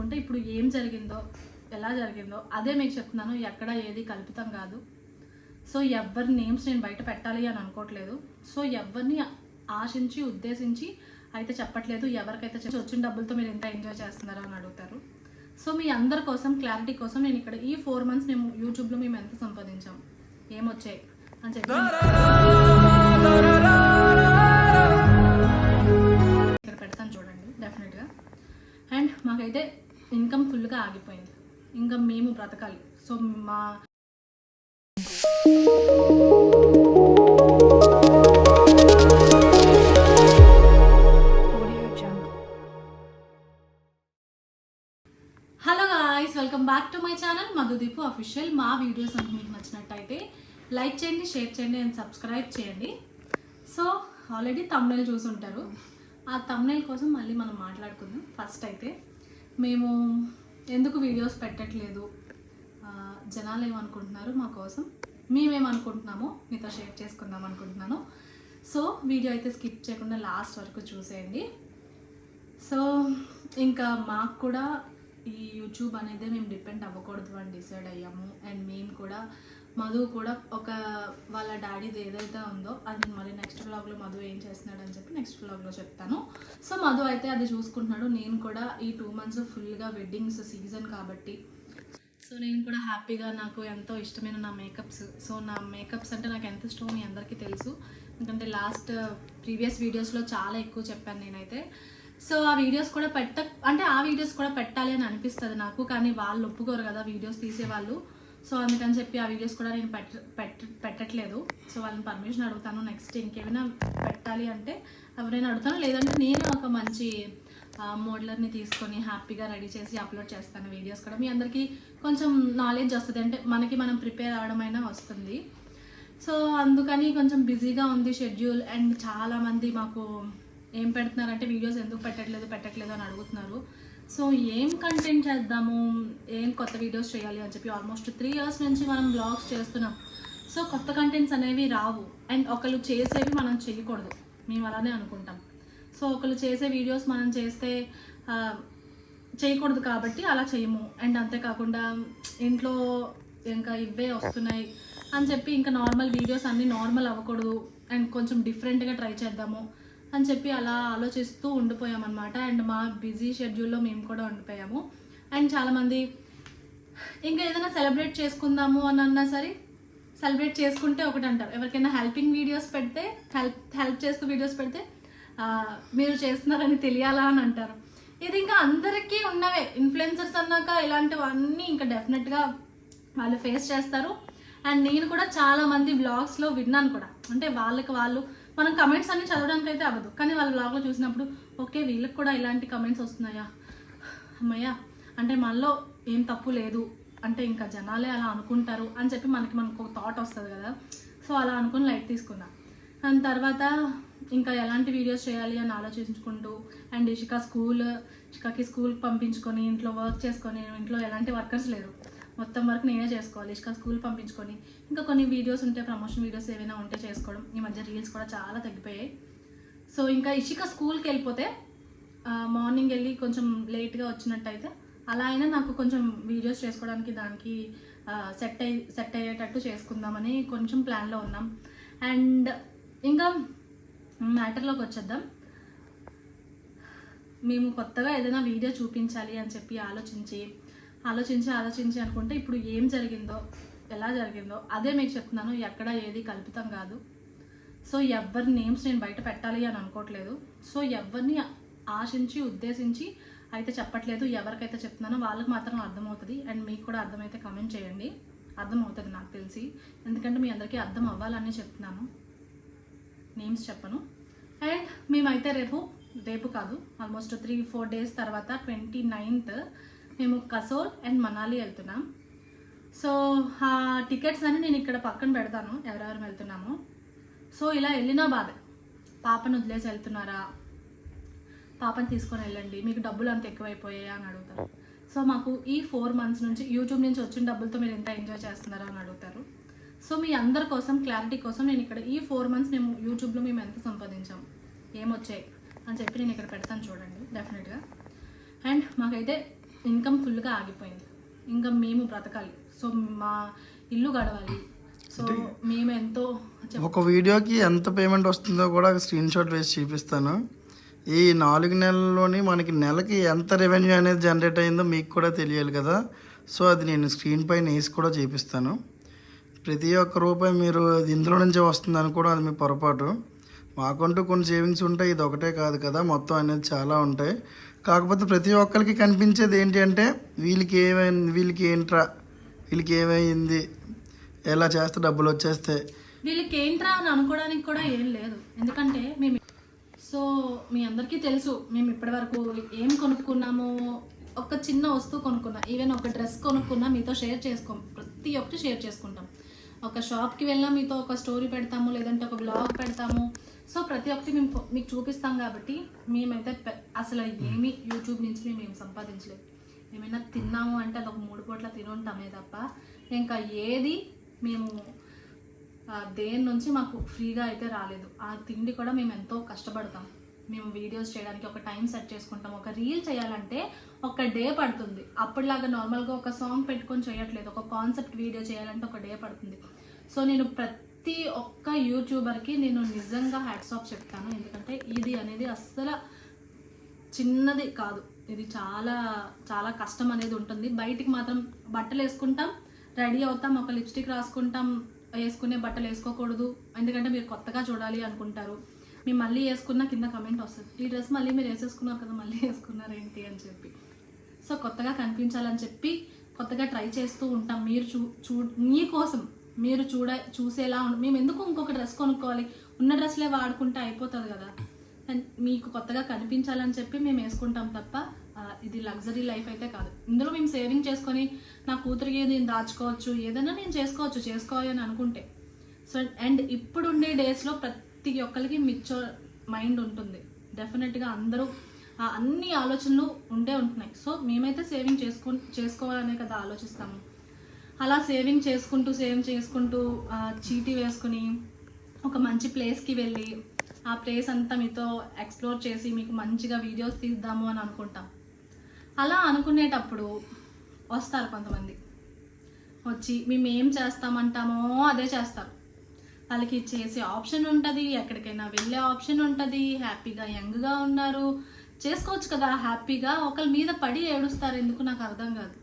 అనుకుంటే ఇప్పుడు ఏం జరిగిందో ఎలా జరిగిందో అదే మీకు చెప్తున్నాను. ఎక్కడ ఏది కల్పితం కాదు. సో ఎవరి నేమ్స్ నేను బయట పెట్టాలి అని అనుకోవట్లేదు. సో ఎవరిని ఆశించి ఉద్దేశించి అయితే చెప్పట్లేదు. ఎవరికైతే వచ్చిన డబ్బులతో మీరు ఎంత ఎంజాయ్ చేస్తున్నారో అని అడుగుతారు. సో మీ అందరి కోసం క్లారిటీ కోసం నేను ఇక్కడ ఈ ఫోర్ మంత్స్ మేము యూట్యూబ్లో మేము ఎంత సంపాదించాం? ఏమొచ్చాయి? అని చెప్పి ఇక్కడ పెడతాను చూడండి డెఫినెట్గా అండ్ మాకైతే ఇన్కమ్ ఫుల్గా ఆగిపోయింది. ఇంకా మేము బ్రతకాలి. సో మా. Hello guys welcome back to my channel Madhudeepu official మా వీడియోస్ కనుక మీకు నచ్చినట్టయితే లైక్ చేయండి షేర్ చేయండి అండ్ సబ్స్క్రైబ్ చేయండి. సో ఆల్రెడీ తమ్నైల్ చూసుంటారు. ఆ తమ్నైల్ కోసం మళ్ళీ మనం మాట్లాడుకుందాం. ఫస్ట్ అయితే మేము ఎందుకు వీడియోస్ పెట్టట్లేదు? జనాలు ఏమనుకుంటున్నారు మా కోసం? మేమేమనుకుంటున్నామో మీతో షేర్ చేసుకుందాం అనుకుంటున్నాను. సో వీడియో అయితే స్కిప్ చేయకుండా లాస్ట్ వరకు చూసేయండి. సో ఇంకా మాకు కూడా ఈ యూట్యూబ్ అనేది మేము డిపెండ్ అవ్వకూడదు అని డిసైడ్ అయ్యాము. అండ్ మేము కూడా మధు కూడా ఒక వాళ్ళ డాడీది ఏదైతే ఉందో అది మళ్ళీ నెక్స్ట్ వ్లాగ్లో మధు ఏం చేస్తున్నాడు అని చెప్పి నెక్స్ట్ వ్లాగ్లో చెప్తాను. సో మధు అయితే అది చూసుకుంటున్నాడు. నేను కూడా ఈ టూ మంత్స్ ఫుల్గా వెడ్డింగ్స్ సీజన్ కాబట్టి. సో నేను కూడా హ్యాపీగా నాకు ఎంతో ఇష్టమైన నా మేకప్స్ సో నా మేకప్స్ అంటే నాకు ఎంత ఇష్టమో మీ అందరికీ తెలుసు. ఎందుకంటే లాస్ట్ ప్రీవియస్ వీడియోస్లో చాలా ఎక్కువ చెప్పాను నేనైతే. సో ఆ వీడియోస్ కూడా పెట్ట అంటే ఆ వీడియోస్ కూడా పెట్టాలి అని అనిపిస్తుంది నాకు. కానీ వాళ్ళు ఒప్పుకోరు కదా వీడియోస్ తీసేవాళ్ళు. సో అందుకని చెప్పి ఆ వీడియోస్ కూడా నేను పెట్ట పెట్ట పెట్టట్లేదు. సో వాళ్ళని పర్మిషన్ అడుగుతాను నెక్స్ట్ ఇంకేమైనా పెట్టాలి అంటే ఎవరైనా అడుగుతాను లేదంటే నేను ఒక మంచి మోడలర్ని తీసుకొని హ్యాపీగా రెడీ చేసి అప్లోడ్ చేస్తాను వీడియోస్ కూడా. మీ అందరికీ కొంచెం నాలెడ్జ్ వస్తుంది. అంటే మనకి మనం ప్రిపేర్ అవడమైనా వస్తుంది. సో అందుకని కొంచెం బిజీగా ఉంది షెడ్యూల్. అండ్ చాలామంది మాకు ఏం పెడుతున్నారంటే వీడియోస్ ఎందుకు పెట్టట్లేదు పెట్టట్లేదు అని అడుగుతున్నారు. సో ఏం కంటెంట్ చేద్దాము? ఏం కొత్త వీడియోస్ చేయాలి అని చెప్పి ఆల్మోస్ట్ త్రీ ఇయర్స్ నుంచి మనం బ్లాగ్స్ చేస్తున్నాం. సో కొత్త కంటెంట్స్ అనేవి రావు. అండ్ ఒకళ్ళు చేసేవి మనం చేయకూడదు. మేము అలానే అనుకుంటాం. సో ఒకళ్ళు చేసే వీడియోస్ మనం చేస్తే చేయకూడదు కాబట్టి అలా చేయము. అండ్ అంతేకాకుండా ఇంట్లో ఇంకా ఇవే వస్తున్నాయి అని చెప్పి ఇంకా నార్మల్ వీడియోస్ అన్నీ నార్మల్ అవ్వకూడదు. అండ్ కొంచెం డిఫరెంట్గా ట్రై చేద్దాము. అని చెప్పి అలా ఆలోచిస్తూ ఉండిపోయామన్నమాట. అండ్ మా బిజీ షెడ్యూల్లో మేము కూడా ఉండిపోయాము. అండ్ చాలామంది ఇంకా ఏదైనా సెలబ్రేట్ చేసుకుందాము అని అన్నా సరే సెలబ్రేట్ చేసుకుంటే ఒకటి అంటారు. ఎవరికైనా హెల్పింగ్ వీడియోస్ పెడితే హెల్ప్ హెల్ప్ చేస్తూ వీడియోస్ పెడితే మీరు చేస్తున్నారని తెలియాలా అని అంటారు. ఇది ఇంకా అందరికీ ఉన్నవే. ఇన్ఫ్లుయెన్సర్స్ అన్నాక ఇలాంటివన్నీ ఇంకా డెఫినెట్గా వాళ్ళు ఫేస్ చేస్తారు. అండ్ నేను కూడా చాలామంది బ్లాగ్స్లో విన్నాను కూడా. అంటే వాళ్ళకి వాళ్ళు మనం కమెంట్స్ అన్ని చదవడానికి అయితే అవ్వదు. కానీ వాళ్ళ బ్లాగ్లో చూసినప్పుడు ఓకే వీళ్ళకి కూడా ఇలాంటి కమెంట్స్ వస్తున్నాయా? అమ్మయ్యా అంటే మనలో ఏం తప్పు లేదు. అంటే ఇంకా జనాలే అలా అనుకుంటారు. అని చెప్పి మనకి మనకు ఒక థాట్ వస్తుంది కదా. సో అలా అనుకుని లైట్ తీసుకున్నా. దాని తర్వాత ఇంకా ఎలాంటి వీడియోస్ చేయాలి అని ఆలోచించుకుంటూ అండ్ ఇషిక స్కూల్ ఇషికాకి స్కూల్ పంపించుకొని ఇంట్లో వర్క్ చేసుకొని ఇంట్లో ఎలాంటి వర్కర్స్ లేరు. మొత్తం వరకు నేనే చేసుకోవాలి ఇషిక స్కూల్ పంపించుకొని. ఇంకా కొన్ని వీడియోస్ ఉంటే ప్రమోషన్ వీడియోస్ ఏమైనా ఉంటే చేసుకోవడం. ఈ మధ్య రీల్స్ కూడా చాలా తగ్గిపోయాయి. సో ఇంకా ఇషిక స్కూల్కి వెళ్ళిపోతే మార్నింగ్ వెళ్ళి కొంచెం లేట్గా వచ్చినట్టయితే అలా అయినా నాకు కొంచెం వీడియోస్ చేసుకోవడానికి దానికి సెట్ అయ్యి సెట్ అయ్యేటట్టు చేసుకుందామని కొంచెం ప్లాన్లో ఉన్నాం. అండ్ ఇంకా మ్యాటర్లోకి వచ్చేద్దాం. మేము కొత్తగా ఏదైనా వీడియో చూపించాలి అని చెప్పి ఆలోచించి ఆలోచించి ఆలోచించి అనుకుంటే ఇప్పుడు ఏం జరిగిందో ఎలా జరిగిందో అదే మీకు చెప్తున్నాను. ఎక్కడ ఏది కల్పితం కాదు. సో ఎవరి నేమ్స్ నేను బయట పెట్టాలి అని అనుకోవట్లేదు. సో ఎవరిని ఆశించి ఉద్దేశించి అయితే చెప్పట్లేదు ఎవరికైతే చెప్తున్నానో వాళ్ళకి మాత్రం అర్థమవుతుంది. అండ్ మీకు కూడా అర్థమైతే కమెంట్ చేయండి. అర్థమవుతుంది నాకు తెలిసి. ఎందుకంటే మీ అందరికీ అర్థం అవ్వాలని చెప్తున్నాను. నేమ్స్ చెప్పను. అండ్ మేమైతే రేపు రేపు కాదు ఆల్మోస్ట్ త్రీ ఫోర్ డేస్ తర్వాత ట్వంటీ నైన్త్ మేము కసోల్ అండ్ మనాలి వెళ్తున్నాం. సో ఆ టికెట్స్ అని నేను ఇక్కడ పక్కన పెడతాను ఎవరెవరు వెళ్తున్నామో. సో ఇలా వెళ్ళినా బాధ పాపను వదిలేసి వెళ్తున్నారా? పాపని తీసుకొని వెళ్ళండి మీకు డబ్బులు అంత ఎక్కువైపోయాయా అని అడుగుతారు. సో మాకు ఈ ఫోర్ మంత్స్ నుంచి యూట్యూబ్ నుంచి వచ్చిన డబ్బులతో మీరు ఎంత ఎంజాయ్ చేస్తున్నారా అని అడుగుతారు. సో మీ అందరి కోసం క్లారిటీ కోసం నేను ఇక్కడ ఈ ఫోర్ మంత్స్ మేము యూట్యూబ్లో మేము ఎంత సంపాదించాం ఏమొచ్చాయి అని చెప్పి నేను ఇక్కడ పెడతాను చూడండి డెఫినెట్గా. అండ్ మాకైతే ఇన్కమ్ ఫుల్గా ఆగిపోయింది. ఇంకా మేము బ్రతకాలి. సో మా ఇల్లు గడవాలి. సో మేము ఎంతో ఒక వీడియోకి ఎంత పేమెంట్ వస్తుందో కూడా స్క్రీన్ షాట్ వేసి చూపిస్తాను. ఈ నాలుగు నెలల్లోని మనకి నెలకి ఎంత రెవెన్యూ అనేది జనరేట్ అయిందో మీకు కూడా తెలియాలి కదా. సో అది నేను స్క్రీన్ పైన వేసి కూడా చూపిస్తాను. ప్రతి ఒక్క రూపాయి మీరు ఇది ఇందులో నుంచే వస్తుంది అనుకోవడం అది మీ పొరపాటు. మాకంటూ కొన్ని సేవింగ్స్ ఉంటాయి. ఇది ఒకటే కాదు కదా. మొత్తం అనేది చాలా ఉంటాయి. కాకపోతే ప్రతి ఒక్కరికి కనిపించేది ఏంటి అంటే వీళ్ళకి ఏమైంది వీళ్ళకి ఏంట్రా వీళ్ళకి ఏమైంది ఎలా చేస్తే డబ్బులు వచ్చేస్తాయి వీళ్ళకి ఏంట్రా అని అనుకోవడానికి కూడా ఏం లేదు. ఎందుకంటే మేము సో మీ అందరికీ తెలుసు మేము ఇప్పటివరకు ఏం కొనుక్కున్నామో ఒక చిన్న వస్తువు కొనుక్కున్నా ఈవెన్ ఒక డ్రెస్ కొనుక్కున్నా మీతో షేర్ చేసుకోం ప్రతి ఒక్కటి షేర్ చేసుకుంటాం. ఒక షాప్కి వెళ్ళినా మీతో ఒక స్టోరీ పెడతాము లేదంటే ఒక బ్లాగ్ పెడతాము. సో ప్రతి ఒక్కటి మేము మీకు చూపిస్తాం కాబట్టి మేమైతే అసలు ఏమీ యూట్యూబ్ నుంచి మేము ఏం సంపాదించలేదు. ఏమైనా తిన్నాము అంటే అది ఒక మూడు పూట్ల తిని ఉంటామే తప్ప. ఇంకా ఏది మేము దేని నుంచి మాకు ఫ్రీగా అయితే రాలేదు. ఆ తిండి కూడా మేము ఎంతో కష్టపడతాం. మేము వీడియోస్ చేయడానికి ఒక టైం సెట్ చేసుకుంటాం. ఒక రీల్ చేయాలంటే ఒక డే పడుతుంది. అప్పటిలాగా నార్మల్గా ఒక సాంగ్ పెట్టుకొని చేయట్లేదు. ఒక కాన్సెప్ట్ వీడియో చేయాలంటే ఒక డే పడుతుంది. సో నేను ప్రతి ఒక్క యూట్యూబర్కి నేను నిజంగా హ్యాట్స్ ఆఫ్ చెప్తాను. ఎందుకంటే ఇది అనేది అస్సలు చిన్నది కాదు. ఇది చాలా చాలా కష్టం అనేది ఉంటుంది. బయటికి మాత్రం బట్టలు వేసుకుంటాం రెడీ అవుతాం ఒక లిప్స్టిక్ రాసుకుంటాం వేసుకునే బట్టలు వేసుకోకూడదు. ఎందుకంటే మీరు కొత్తగా చూడాలి అనుకుంటారు. మేము మళ్ళీ వేసుకున్న కింద కమెంట్ వస్తుంది. ఈ డ్రెస్ మళ్ళీ మీరు వేసేసుకున్నారు కదా మళ్ళీ వేసుకున్నారు ఏంటి? అని చెప్పి. సో కొత్తగా కనిపించాలని చెప్పి కొత్తగా ట్రై చేస్తూ ఉంటాం. మీరు చూ చూ మీకోసం మీరు చూడ చూసేలా ఉండ మేము ఎందుకు ఇంకొక డ్రెస్ కొనుక్కోవాలి? ఉన్న డ్రెస్లే వాడుకుంటే అయిపోతుంది కదా. అండ్ మీకు కొత్తగా కనిపించాలని చెప్పి మేము వేసుకుంటాం తప్ప ఇది లగ్జరీ లైఫ్ అయితే కాదు. ఇందులో మేము సేవింగ్ చేసుకొని నా కూతురికి నేను దాచుకోవచ్చు ఏదైనా నేను చేసుకోవచ్చు చేసుకోవాలి అని అనుకుంటే. సో అండ్ ఇప్పుడుండే డేస్లో ప్రతి ప్రతి ఒక్కరికి మిచ్చో మైండ్ ఉంటుంది. డెఫినెట్గా అందరూ ఆ అన్ని ఆలోచనలు ఉండే ఉంటున్నాయి. సో మేమైతే సేవింగ్ చేసుకో చేసుకోవాలనే కదా ఆలోచిస్తాము. అలా సేవింగ్ చేసుకుంటూ సేవింగ్ చేసుకుంటూ చీటీ వేసుకుని ఒక మంచి ప్లేస్కి వెళ్ళి ఆ ప్లేస్ అంతా మీతో ఎక్స్ప్లోర్ చేసి మీకు మంచిగా వీడియోస్ తీద్దాము అని అనుకుంటాం. అలా అనుకునేటప్పుడు వస్తారు కొంతమంది. వచ్చి మేము ఏం చేస్తామంటామో అదే చేస్తారు. వాళ్ళకి చేసే ఆప్షన్ ఉంటుంది ఎక్కడికైనా వెళ్ళే ఆప్షన్ ఉంటుంది హ్యాపీగా యంగ్గా ఉన్నారు. చేసుకోవచ్చు కదా హ్యాపీగా ఒకరి మీద పడి ఏడుస్తారు ఎందుకు నాకు అర్థం కాదు.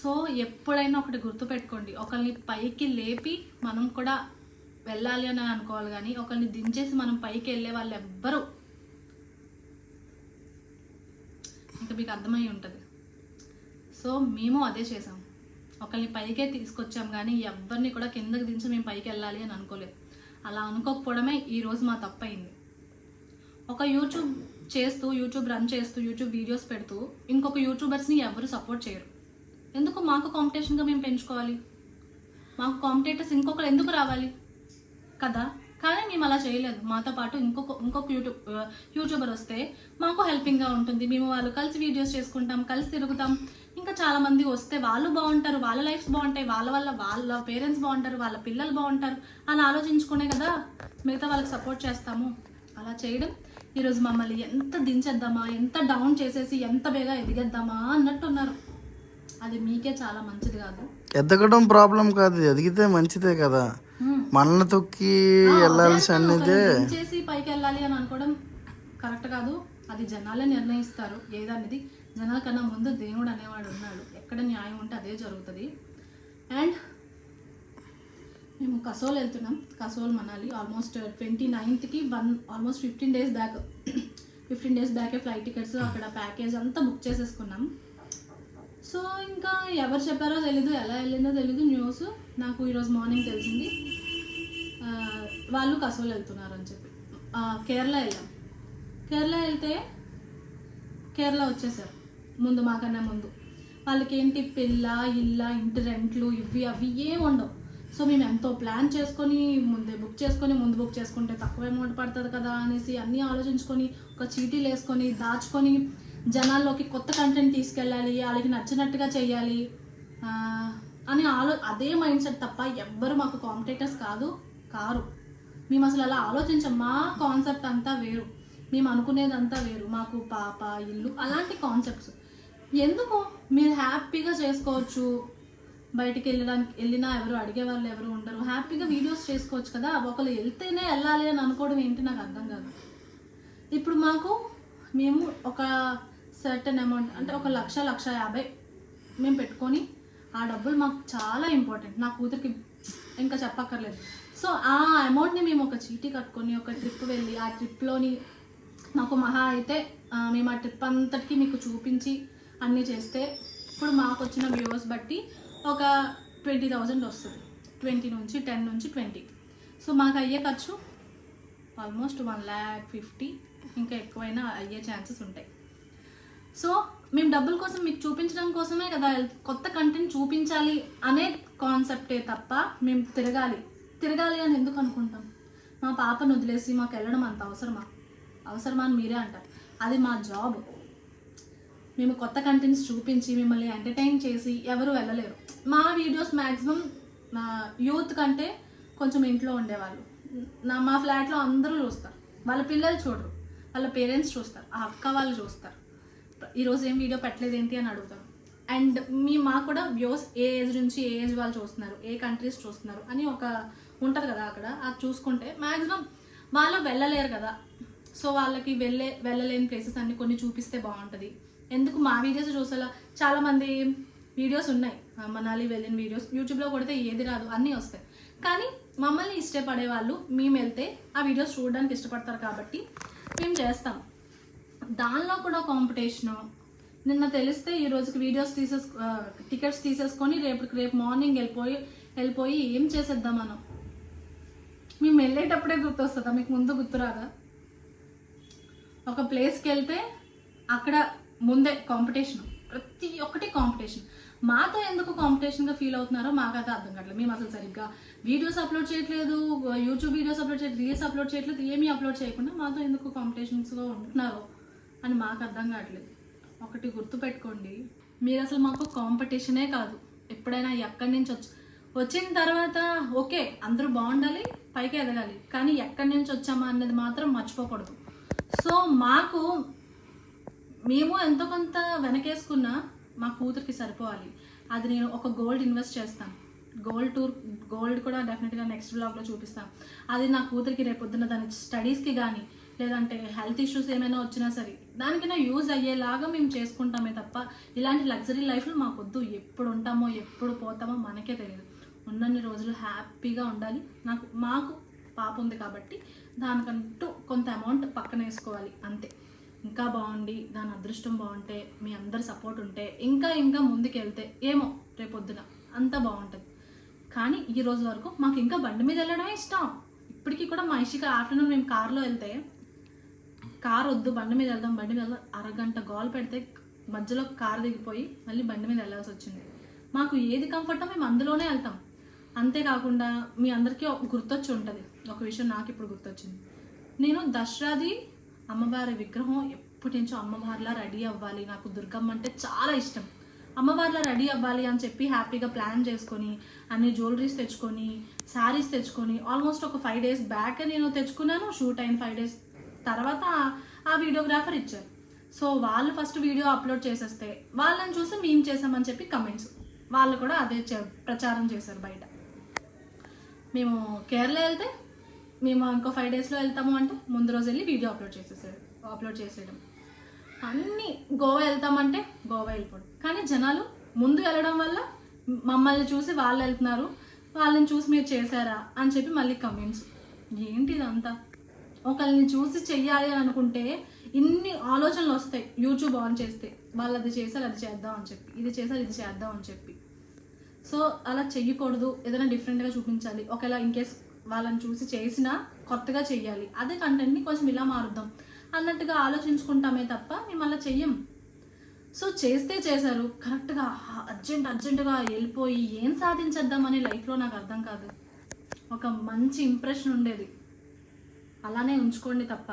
సో ఎప్పుడైనా ఒకటి గుర్తుపెట్టుకోండి ఒకరిని పైకి లేపి మనం కూడా వెళ్ళాలి అని అనుకోవాలి కానీ ఒకరిని దించేసి మనం పైకి వెళ్ళే వాళ్ళు ఎవ్వరు. ఇంకా మీకు అర్థమై ఉంటుంది. సో మేము అదే చేసాం. ఒకరిని పైకే తీసుకొచ్చాం కానీ ఎవరిని కూడా కిందకి దించి మేము పైకి వెళ్ళాలి అని అనుకోలేదు. అలా అనుకోకపోవడమే ఈరోజు మా తప్పయింది. ఒక యూట్యూబ్ చేస్తూ యూట్యూబ్ రన్ చేస్తూ యూట్యూబ్ వీడియోస్ పెడుతూ ఇంకొక యూట్యూబర్స్ని ఎవరు సపోర్ట్ చేయరు. ఎందుకు మాకు కాంపిటీషన్గా మేము పెంచుకోవాలి? మాకు కాంపిటేటర్స్ ఇంకొకరు ఎందుకు రావాలి? కదా? కానీ మేము అలా చేయలేదు. మాతో పాటు ఇంకొక ఇంకొక యూట్యూబ్ యూట్యూబర్ వస్తే మాకు హెల్పింగ్గా ఉంటుంది. మేము వాళ్ళు కలిసి వీడియోస్ చేసుకుంటాం కలిసి తిరుగుతాం. ఇంకా చాలా మంది వస్తే వాళ్ళు బాగుంటారు వాళ్ళ లైఫ్స్ బాగుంటాయి వాళ్ళ వల్ల వాళ్ళ పేరెంట్స్ బాగుంటారు వాళ్ళ పిల్లలు బాగుంటారు అని ఆలోచించుకునే కదా మిగతా వాళ్ళకి సపోర్ట్ చేస్తాము. అలా చేయడం. ఈరోజు మమ్మల్ని ఎంత దించేద్దామా ఎంత డౌన్ చేసేసి ఎంత బేగా ఎదిగేద్దామా అన్నట్టు ఉన్నారు అది మీకే చాలా మంచిది కాదు. ఎదగడం ప్రాబ్లం కాదు ఎదిగితే మంచిదే కదా. మనల్ని తొక్కి వెళ్ళాల్సి అన్నదే. చేసి పైకి వెళ్ళాలి అని అనుకోవడం కరెక్ట్ కాదు. అది జనాలే నిర్ణయిస్తారు ఏదనేది జనాల కన్నా ముందు దేవుడు అనేవాడు ఉన్నాడు. ఎక్కడ న్యాయం ఉంటే అదే జరుగుతుంది. అండ్ మేము కసోల్ వెళ్తున్నాం. Kasol Manali. Almost twenty నైన్త్కి one almost fifteen days back. Fifteen days బ్యాకే flight tickets అక్కడ ప్యాకేజ్ అంతా బుక్ చేసేసుకున్నాం. సో ఇంకా ఎవరు చెప్పారో తెలీదు ఎలా వెళ్ళిందో తెలీదు. న్యూస్ నాకు ఈరోజు మార్నింగ్ తెలిసింది. వాళ్ళు కసోలు వెళ్తున్నారు అని చెప్పి కేరళ వెళ్ళాం కేరళ వెళ్తే కేరళ వచ్చేసారు. ముందు మాకన్నా ముందు. వాళ్ళకి ఏంటి పిల్ల ఇల్ల ఇంటి రెంట్లు ఇవి అవి ఏం ఉండవు. సో మేము ఎంతో ప్లాన్ చేసుకొని ముందే బుక్ చేసుకొని ముందు బుక్ చేసుకుంటే తక్కువ అమౌంట్ పడుతుంది కదా అనేసి అన్నీ ఆలోచించుకొని ఒక చీటీలు వేసుకొని దాచుకొని జనాల్లోకి కొత్త కంటెంట్ తీసుకెళ్ళాలి వాళ్ళకి నచ్చినట్టుగా చేయాలి. అని ఆలో అదే మైండ్ సెట్ తప్ప ఎవ్వరు మాకు కాంపిటేటర్స్ కాదు. కారు. మేము అసలు అలా ఆలోచించాం మా కాన్సెప్ట్ అంతా వేరు. మేము అనుకునేదంతా వేరు. మాకు పాప ఇల్లు అలాంటి కాన్సెప్ట్స్. ఎందుకు? మీరు హ్యాపీగా చేసుకోవచ్చు. బయటికి వెళ్ళడానికి వెళ్ళినా ఎవరు అడిగే వాళ్ళు ఎవరు ఉండరు. హ్యాపీగా వీడియోస్ చేసుకోవచ్చు కదా. ఒకళ్ళు వెళ్తేనే వెళ్ళాలి అని అనుకోవడం ఏంటి నాకు అర్థం కాదు. ఇప్పుడు మాకు మేము ఒక సర్టన్ అమౌంట్ అంటే ఒక లక్ష లక్ష యాభై మేము పెట్టుకొని ఆ డబ్బులు మాకు చాలా ఇంపార్టెంట్ నా కూతురికి ఇంకా చెప్పక్కర్లేదు. సో ఆ అమౌంట్ని మేము ఒక చీటీ కట్టుకొని ఒక ట్రిప్ వెళ్ళి ఆ ట్రిప్లోని మాకు మహా అయితే మేము ఆ ట్రిప్ అంతటికి మీకు చూపించి అన్నీ చేస్తే ఇప్పుడు మాకు వచ్చిన వ్యూవర్స్ బట్టి ఒక ట్వంటీ థౌజండ్ వస్తుంది. ట్వంటీ నుంచి టెన్ నుంచి ట్వంటీ సో మాకు అయ్యే ఖర్చు ఆల్మోస్ట్ వన్ ల్యాక్ ఫిఫ్టీ ఇంకా ఎక్కువైనా అయ్యే ఛాన్సెస్ ఉంటాయి. సో మేము డబ్బుల కోసం మీకు చూపించడం కోసమే కదా కొత్త కంటెంట్ చూపించాలి అనే కాన్సెప్టే తప్ప మేము తిరగాలి. తిరగాలి అని ఎందుకు అనుకుంటాం? మా పాపను వదిలేసి మాకు వెళ్ళడం అంత అవసరమా? అవసరమా అని మీరే అంటారు. అది మా జాబ్. మేము కొత్త కంటెంట్స్ చూపించి మిమ్మల్ని ఎంటర్టైన్ చేసి ఎవరు వెళ్ళలేరు. మా వీడియోస్ మ్యాక్సిమం నా యూత్ కంటే కొంచెం ఇంట్లో ఉండేవాళ్ళు. నా మా ఫ్లాట్లో అందరూ చూస్తారు. వాళ్ళ పిల్లలు చూడరు. వాళ్ళ పేరెంట్స్ చూస్తారు. ఆ అక్క వాళ్ళు చూస్తారు. ఈరోజు ఏం వీడియో పెట్టలేదు ఏంటి అని అడుగుతారు. అండ్ మీ మాకు కూడా వ్యూస్ ఏ ఏజ్ నుంచి ఏ ఏజ్ వాళ్ళు చూస్తున్నారు? ఏ కంట్రీస్ చూస్తున్నారు? అని ఒక ఉంటుంది కదా అక్కడ అది చూసుకుంటే మ్యాక్సిమం వాళ్ళు వెళ్ళలేరు కదా. సో వాళ్ళకి వెళ్ళే వెళ్ళలేని ప్లేసెస్ అన్ని కొన్ని చూపిస్తే బాగుంటుంది. ఎందుకు మా వీడియోస్ చూసేలా? చాలామంది వీడియోస్ ఉన్నాయి. మనాలి వెళ్ళిన వీడియోస్ యూట్యూబ్లో కొడితే ఏది రాదు అన్నీ వస్తాయి. కానీ మమ్మల్ని ఇష్టపడే వాళ్ళు మేము వెళ్తే ఆ వీడియోస్ చూడడానికి ఇష్టపడతారు కాబట్టి మేము చేస్తాం. దానిలో కూడా కాంపిటీషను నిన్న తెలిస్తే ఈ రోజుకి వీడియోస్ తీసేసు టికెట్స్ తీసేసుకొని రేపు రేపు మార్నింగ్ వెళ్ళిపోయి వెళ్ళిపోయి ఏం చేసేద్దాం మనం? మేము వెళ్ళేటప్పుడే గుర్తొస్తుందా? మీకు ముందు గుర్తురాదా? ఒక ప్లేస్కి వెళ్తే అక్కడ ముందే కాంపిటీషన్ ప్రతి ఒక్కటి కాంపిటీషన్ మాతో ఎందుకు కాంపిటీషన్గా ఫీల్ అవుతున్నారో మాకైతే అర్థం కావట్లేదు. మేము అసలు సరిగ్గా వీడియోస్ అప్లోడ్ చేయట్లేదు యూట్యూబ్ వీడియోస్ అప్లోడ్ చేయట్లేదు రీల్స్ అప్లోడ్ చేయట్లేదు ఏమీ అప్లోడ్ చేయకుండా మాతో ఎందుకు కాంపిటీషన్స్లో ఉంటున్నారో అని మాకు అర్థం కావట్లేదు. ఒకటి గుర్తుపెట్టుకోండి. మీరు అసలు మాకు కాంపిటీషనే కాదు. ఎప్పుడైనా ఎక్కడి నుంచి వచ్చి వచ్చిన తర్వాత ఓకే అందరూ బాగుండాలి పైకి ఎదగాలి. కానీ ఎక్కడి నుంచి వచ్చామా అనేది మాత్రం మర్చిపోకూడదు. సో మాకు మేము ఎంతో కొంత వెనకేసుకున్నా మా కూతురికి సరిపోవాలి. అది నేను ఒక గోల్డ్ ఇన్వెస్ట్ చేస్తాను. గోల్డ్ టూర్ గోల్డ్ కూడా డెఫినెట్గా నెక్స్ట్ బ్లాగ్లో చూపిస్తాను. అది నా కూతురికి రేపొద్దున దాని స్టడీస్కి కానీ లేదంటే హెల్త్ ఇష్యూస్ ఏమైనా వచ్చినా సరే దానికైనా యూజ్ అయ్యేలాగా మేము చేసుకుంటామే తప్ప ఇలాంటి లగ్జరీ లైఫ్లు మాకొద్దు. ఎప్పుడు ఉంటామో ఎప్పుడు పోతామో మనకే తెలియదు. ఉన్నన్ని రోజులు హ్యాపీగా ఉండాలి. నాకు మాకు పాప ఉంది కాబట్టి దానికంటూ కొంత అమౌంట్ పక్కన వేసుకోవాలి అంతే. ఇంకా బాగుండి దాని అదృష్టం బాగుంటే మీ అందరి సపోర్ట్ ఉంటే ఇంకా ఇంకా ముందుకు వెళ్తే ఏమో రేపొద్దున అంతా బాగుంటుంది. కానీ ఈ రోజు వరకు మాకు ఇంకా బండి మీద వెళ్ళడమే ఇష్టం. ఇప్పటికీ కూడా మా ఇషిక ఆఫ్టర్నూన్ మేము కారులో వెళ్తే కార్ వద్దు బండి మీద వెళ్దాం బండి మీద వెళ్దాం అరగంట గోల్ పెడితే మధ్యలో కారు దిగిపోయి మళ్ళీ బండి మీద వెళ్ళాల్సి వచ్చింది. మాకు ఏది కంఫర్టో మేము అందులోనే వెళ్తాం. అంతేకాకుండా మీ అందరికీ ఒక గుర్తొచ్చి ఉంటుంది. ఒక విషయం నాకు ఇప్పుడు గుర్తొచ్చింది. నేను దసరాది అమ్మవారి విగ్రహం ఎప్పటి నుంచో అమ్మవారిలా రెడీ అవ్వాలి. నాకు దుర్గమ్మ అంటే చాలా ఇష్టం. అమ్మవారిలా రెడీ అవ్వాలి అని చెప్పి హ్యాపీగా ప్లాన్ చేసుకొని అన్ని జ్యువెలరీస్ తెచ్చుకొని శారీస్ తెచ్చుకొని ఆల్మోస్ట్ ఒక ఫైవ్ డేస్ బ్యాక్ నేను తెచ్చుకున్నాను. షూట్ అయిన ఫైవ్ డేస్ తర్వాత ఆ- వీడియోగ్రాఫర్ ఇచ్చారు. సో వాళ్ళు ఫస్ట్ వీడియో అప్లోడ్ చేసేస్తే వాళ్ళని చూసి మేము చేసామని చెప్పి కమెంట్స్. వాళ్ళు కూడా అదే చే- ప్రచారం చేశారు బయట. మేము కేరళ వెళ్తే మేము ఇంకో ఫైవ్ డేస్లో వెళ్తాము అంటే ముందు రోజు వెళ్ళి వీడియో అప్లోడ్ చేసేసాడు అప్లోడ్ చేసేయడం. అన్నీ గోవా వెళ్తామంటే గోవా వెళ్ళిపోవడం. కానీ జనాలు ముందు వెళ్ళడం వల్ల మమ్మల్ని చూసి వాళ్ళు వెళ్తున్నారు వాళ్ళని చూసి మీరు చేశారా అని చెప్పి మళ్ళీ కమెంట్స్ ఏంటి ఇదంతా? ఒకళ్ళని చూసి చెయ్యాలి అని అనుకుంటే ఇన్ని ఆలోచనలు వస్తాయి. యూట్యూబ్ ఆన్ చేస్తే వాళ్ళు అది చేశారు అది చేద్దాం అని చెప్పి ఇది చేశారు ఇది చేద్దాం అని చెప్పి. సో అలా చెయ్యకూడదు ఏదైనా డిఫరెంట్గా చూపించాలి. ఒకవేళ ఇన్ కేస్ వాళ్ళని చూసి చేసినా కొత్తగా చెయ్యాలి. అదే కంటెంట్ని కొంచెం ఇలా మారుద్దాం. అన్నట్టుగా ఆలోచించుకుంటామే తప్ప మేము అలా చెయ్యం. సో చేస్తే చేశారు. కరెక్ట్గా అర్జెంట్ అర్జెంటుగా వెళ్ళిపోయి ఏం సాధించేద్దామని లైఫ్లో నాకు అర్థం కాదు. ఒక మంచి ఇంప్రెషన్ ఉండేది. అలానే ఉంచుకోండి తప్ప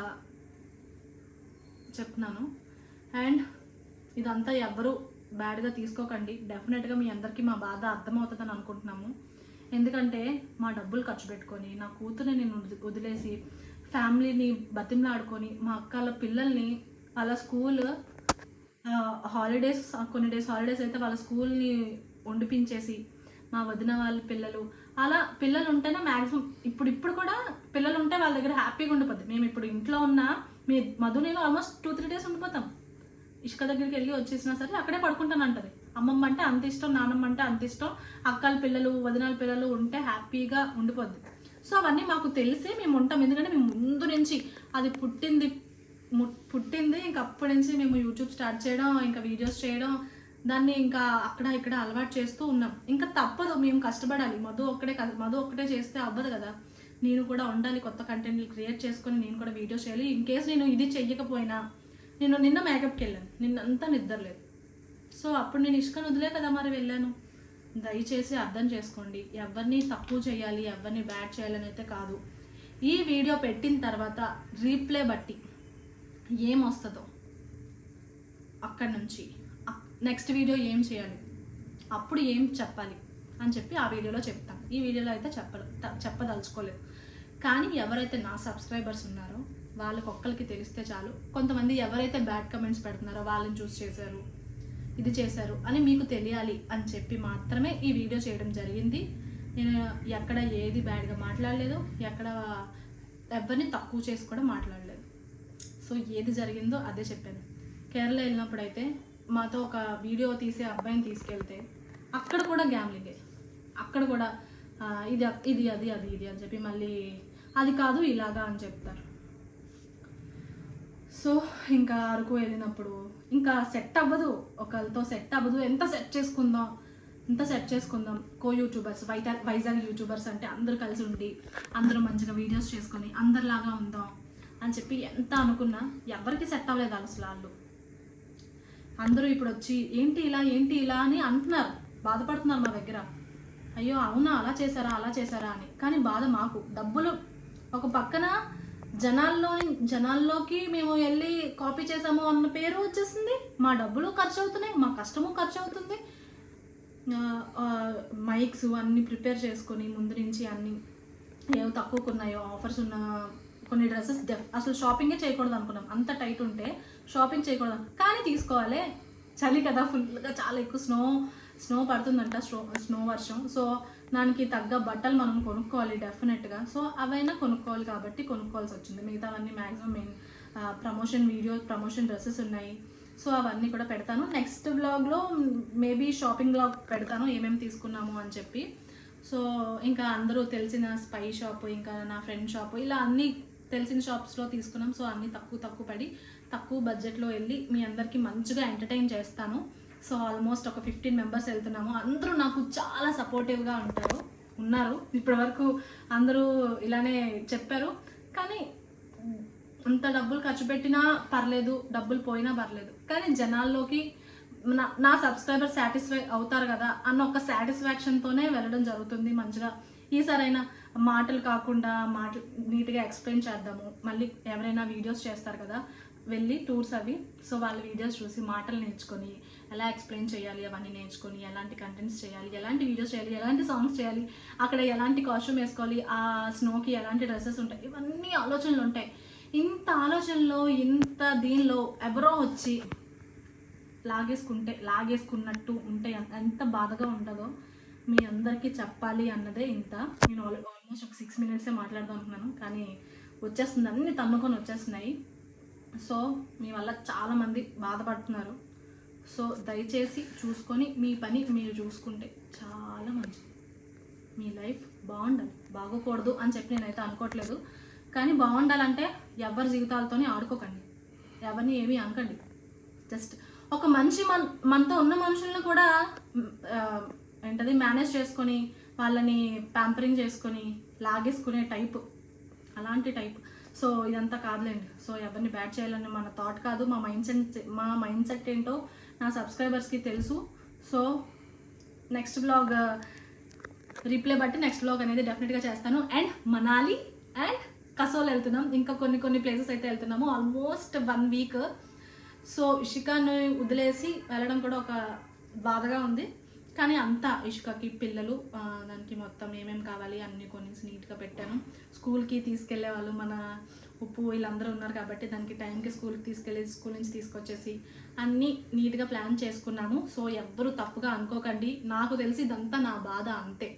చెప్తున్నాను. అండ్ ఇదంతా ఎవరు బ్యాడ్గా తీసుకోకండి. డెఫినెట్గా మీ అందరికీ మా బాధ అర్థమవుతుందని అనుకుంటున్నాము. ఎందుకంటే మా డబ్బులు ఖర్చు పెట్టుకొని నా కూతుర్ని నేను వదిలేసి ఫ్యామిలీని బతిమలాడుకొని మా అక్కల పిల్లల్ని వాళ్ళ స్కూల్ హాలిడేస్ కొన్ని డేస్ హాలిడేస్ అయితే వాళ్ళ స్కూల్ని వండిపించేసి మా వదిన వాళ్ళ పిల్లలు అలా పిల్లలు ఉంటేనే మ్యాక్సిమం ఇప్పుడు ఇప్పుడు కూడా పిల్లలు ఉంటే వాళ్ళ దగ్గర హ్యాపీగా ఉండిపోద్ది. మేము ఇప్పుడు ఇంట్లో ఉన్న మీ మధు నేను ఆల్మోస్ట్ టూ త్రీ డేస్ ఉండిపోతాం. ఇష్క దగ్గరికి వెళ్ళి వచ్చేసినా సరే అక్కడే పడుకుంటాను అంటది అమ్మమ్మ అంటే అంత ఇష్టం నానమ్మ అంటే అంత ఇష్టం అక్కల పిల్లలు వదినాల పిల్లలు ఉంటే హ్యాపీగా ఉండిపోద్ది. సో అవన్నీ మాకు తెలిసి మేము ఉంటాం. ఎందుకంటే మేము ముందు నుంచి అది పుట్టింది ము- పుట్టింది ఇంకా అప్పటి నుంచి మేము యూట్యూబ్ స్టార్ట్ చేయడం ఇంకా వీడియోస్ చేయడం దాన్ని ఇంకా అక్కడ ఇక్కడ అలవాటు చేస్తూ ఉన్నాం. ఇంకా తప్పదు మేము కష్టపడాలి. మధు ఒక్కడే కదా మధు ఒక్కటే చేస్తే అవ్వదు కదా. నేను కూడా ఉండాలి కొత్త కంటెంట్లు క్రియేట్ చేసుకొని నేను కూడా వీడియోస్ చేయాలి. ఇన్ కేస్ నేను ఇది చెయ్యకపోయినా నేను నిన్న మేకప్కి వెళ్ళాను నిన్నంతా నిద్రలేదు. సో అప్పుడు నేను ఇష్కను వదిలే కదా మరి వెళ్ళాను. దయచేసి అర్థం చేసుకోండి. ఎవరిని తప్పు చేయాలి ఎవరిని బ్యాడ్ చేయాలని అయితే కాదు. ఈ వీడియో పెట్టిన తర్వాత రీప్లే బట్టి ఏం వస్తుందో అక్కడి నుంచి. నెక్స్ట్ వీడియో ఏం చేయాలి? అప్పుడు ఏం చెప్పాలి? అని చెప్పి ఆ వీడియోలో చెప్తాను. ఈ వీడియోలో అయితే చెప్ప చెప్పదలుచుకోలేదు. కానీ ఎవరైతే నా సబ్స్క్రైబర్స్ ఉన్నారో వాళ్ళకి ఒక్కరికి తెలిస్తే చాలు. కొంతమంది ఎవరైతే బ్యాడ్ కమెంట్స్ పెడుతున్నారో వాళ్ళని చూస్ చేశారు ఇది చేశారు అని మీకు తెలియాలి అని చెప్పి మాత్రమే ఈ వీడియో చేయడం జరిగింది. నేను ఎక్కడ ఏది బ్యాడ్గా మాట్లాడలేదు ఎక్కడ ఎవరిని తక్కువ చేసి కూడా మాట్లాడలేదు. సో ఏది జరిగిందో అదే చెప్పాను. కేరళ వెళ్ళినప్పుడు అయితే మాతో ఒక వీడియో తీసే అబ్బాయిని తీసుకెళ్తే అక్కడ కూడా గ్యామ్లింగే అక్కడ కూడా ఇది ఇది అది అది ఇది అని చెప్పి మళ్ళీ అది కాదు ఇలాగా అని చెప్తారు. సో ఇంకా అరకు వెళ్ళినప్పుడు ఇంకా సెట్ అవ్వదు. ఒకరితో సెట్ అవ్వదు. ఎంత సెట్ చేసుకుందాం? ఎంత సెట్ చేసుకుందాం? Co YouTubers Vizag Vizag YouTubers అంటే అందరూ కలిసి ఉండి అందరూ మంచిగా వీడియోస్ చేసుకొని అందరిలాగా ఉందాం అని చెప్పి ఎంత అనుకున్నా ఎవరికి సెట్ అవ్వలేదు అసలు వాళ్ళు. అందరూ ఇప్పుడు వచ్చి ఏంటి ఇలా ఏంటి ఇలా? అని అంటున్నారు. బాధపడుతున్నారు మా దగ్గర. అయ్యో అవునా? అలా చేశారా? అలా చేశారా? అని. కానీ బాధ మాకు. డబ్బులు ఒక పక్కన జనాల్లో జనాల్లోకి మేము వెళ్ళి కాపీ చేసాము అన్న పేరు వచ్చేసింది. మా డబ్బులు ఖర్చు అవుతున్నాయి మా కష్టము ఖర్చు అవుతుంది మైక్స్ అన్నీ ప్రిపేర్ చేసుకొని ముందు నుంచి అన్నీ ఏవి తక్కువకు ఉన్నాయో ఆఫర్స్ ఉన్న కొన్ని డ్రెస్సెస్ అసలు షాపింగే చేయకూడదు అనుకున్నాం. అంత టైట్ ఉంటే షాపింగ్ చేయకూడదు. కానీ తీసుకోవాలి. చలి కదా ఫుల్గా చాలా ఎక్కువ స్నో స్నో పడుతుందంట స్నో స్నో వర్షం. సో దానికి తగ్గ బట్టలు మనం కొనుక్కోవాలి డెఫినెట్గా సో అవైనా కొనుక్కోవాలి కాబట్టి కొనుక్కోవాల్సి వచ్చింది. మిగతావన్నీ maximum main promotion video promotion dresses ఉన్నాయి. సో అవన్నీ కూడా పెడతాను. నెక్స్ట్ బ్లాగ్లో మేబీ షాపింగ్ బ్లాగ్ పెడతాను ఏమేమి తీసుకున్నాము అని చెప్పి. సో ఇంకా అందరూ తెలిసిన స్పై షాప్ ఇంకా నా ఫ్రెండ్ షాప్ ఇలా అన్ని తెలిసిన షాప్స్లో తీసుకున్నాం. సో అన్నీ తక్కువ తక్కువ పడి తక్కువ బడ్జెట్లో వెళ్ళి మీ అందరికీ మంచిగా ఎంటర్టైన్ చేస్తాను. సో ఆల్మోస్ట్ ఒక ఫిఫ్టీన్ మెంబర్స్ వెళ్తున్నాము. అందరూ నాకు చాలా సపోర్టివ్గా ఉంటారు ఉన్నారు. ఇప్పటివరకు అందరూ ఇలానే చెప్పారు. కానీ అంత డబ్బులు ఖర్చు పెట్టినా పర్లేదు డబ్బులు పోయినా పర్లేదు. కానీ జనాల్లోకి నా నా సబ్స్క్రైబర్ సాటిస్ఫై అవుతారు కదా అన్న ఒక సాటిస్ఫాక్షన్తోనే వెళ్ళడం జరుగుతుంది మంచిగా. ఈసారైనా మాటలు కాకుండా మాటలు నీట్గా ఎక్స్ప్లెయిన్ చేద్దాము. మళ్ళీ ఎవరైనా వీడియోస్ చేస్తారు కదా వెళ్ళి టూర్స్ అవి. సో వాళ్ళ వీడియోస్ చూసి మాటలు నేర్చుకొని ఎలా ఎక్స్ప్లెయిన్ చేయాలి అవన్నీ నేర్చుకొని ఎలాంటి కంటెంట్స్ చేయాలి ఎలాంటి వీడియోస్ చేయాలి ఎలాంటి సాంగ్స్ చేయాలి అక్కడ ఎలాంటి కాస్ట్యూమ్ వేసుకోవాలి ఆ స్నోకి ఎలాంటి డ్రెస్సెస్ ఉంటాయి ఇవన్నీ ఆలోచనలు ఉంటాయి. ఇంత ఆలోచనలో ఇంత దీనిలో ఎవరో వచ్చి లాగేసుకుంటే లాగేసుకున్నట్టు ఉంటే ఎంత బాధగా ఉంటుందో మీ అందరికీ చెప్పాలి అన్నదే ఇంత. నేను ఆల్మోస్ట్ ఒక సిక్స్ మినిట్సే మాట్లాడదాం అనుకున్నాను కానీ వచ్చేస్తుంది అన్ని తన్నుకొని వచ్చేస్తున్నాయి. సో మీ వల్ల చాలామంది బాధపడుతున్నారు. సో దయచేసి చూసుకొని మీ పని మీరు చూసుకుంటే చాలా మంచిది. మీ లైఫ్ బాగుండాలి. బాగోకూడదు అని చెప్పి నేనైతే అనుకోవట్లేదు కానీ బాగుండాలంటే ఎవరి జీవితాలతోనే ఆడుకోకండి. ఎవరిని ఏమీ అనకండి. జస్ట్ ఒక మనిషి మన మనతో ఉన్న మనుషులను కూడా ఏంటది మేనేజ్ చేసుకొని వాళ్ళని ప్యాంపరింగ్ చేసుకొని లాగేసుకునే టైప్. అలాంటి టైప్. సో ఇదంతా కాదులేండి. సో ఎవరిని బ్యాడ్ చేయాలని మన థాట్ కాదు. మా మైండ్ సెట్ మా మైండ్ సెట్ ఏంటో నా సబ్స్క్రైబర్స్కి తెలుసు. సో నెక్స్ట్ బ్లాగ్ రీప్లే బట్టి నెక్స్ట్ బ్లాగ్ అనేది డెఫినెట్గా చేస్తాను. అండ్ మనాలి అండ్ కసోల్ వెళ్తున్నాం. ఇంకా కొన్ని కొన్ని ప్లేసెస్ అయితే వెళ్తున్నాము. ఆల్మోస్ట్ వన్ వీక్ సో ఇషికాను వదిలేసి వెళ్ళడం కూడా ఒక బాధగా ఉంది. కానీ అంతా ఇషికాకి పిల్లలు దానికి మొత్తం ఏమేమి కావాలి అన్ని కొన్ని నీట్గా పెట్టాను. స్కూల్కి తీసుకెళ్ళే వాళ్ళు మన ఉప్పు వీళ్ళందరూ ఉన్నారు కాబట్టి దానికి టైంకి స్కూల్కి తీసుకెళ్ళి స్కూల్ నుంచి తీసుకొచ్చేసి అన్నీ నీట్గా ప్లాన్ చేసుకున్నాము సో ఎవ్వరూ తప్పుగా అనుకోకండి. నాకు తెలిసి ఇదంతా నా బాధ అంతే.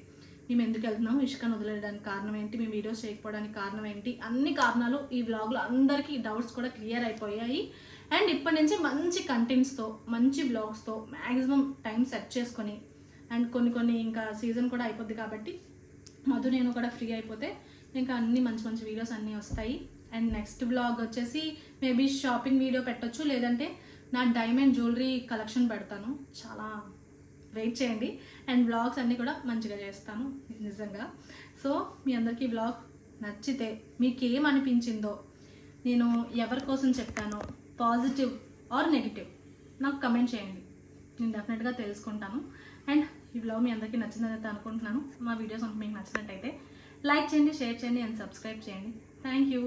మేము ఎందుకు వెళ్తున్నాము ఇష్కను వదిలేయడానికి కారణం ఏంటి? మేము వీడియోస్ చేయకపోవడానికి కారణం ఏంటి? అన్ని కారణాలు ఈ వ్లాగ్లో అందరికీ డౌట్స్ కూడా క్లియర్ అయిపోయాయి. అండ్ ఇప్పటి నుంచి మంచి కంటెంట్స్తో మంచి బ్లాగ్స్తో మ్యాక్సిమం టైం సెట్ చేసుకొని అండ్ కొన్ని కొన్ని ఇంకా సీజన్ కూడా అయిపోద్ది కాబట్టి మధు నేను కూడా ఫ్రీ అయిపోతే ఇంకా అన్ని మంచి మంచి వీడియోస్ అన్నీ వస్తాయి. అండ్ నెక్స్ట్ బ్లాగ్ వచ్చేసి మేబీ షాపింగ్ వీడియో పెట్టొచ్చు లేదంటే నా డైమండ్ జ్యువెలరీ కలెక్షన్ పెడతాను. చాలా వెయిట్ చేయండి. అండ్ బ్లాగ్స్ అన్నీ కూడా మంచిగా చేస్తాను నిజంగా. సో మీ అందరికీ బ్లాగ్ నచ్చితే మీకు ఏమనిపించిందో నేను ఎవరి కోసం చెప్పానో పాజిటివ్ ఆర్ నెగిటివ్? నాకు కమెంట్ చేయండి. నేను డెఫినెట్గా తెలుసుకుంటాను. అండ్ ఈ బ్లాగ్ మీ అందరికీ నచ్చిందని అయితే అనుకుంటున్నాను. మా వీడియోస్ మీకు నచ్చినట్టయితే లైక్ చేయండి షేర్ చేయండి అండ్ సబ్స్క్రైబ్ చేయండి. Thank you.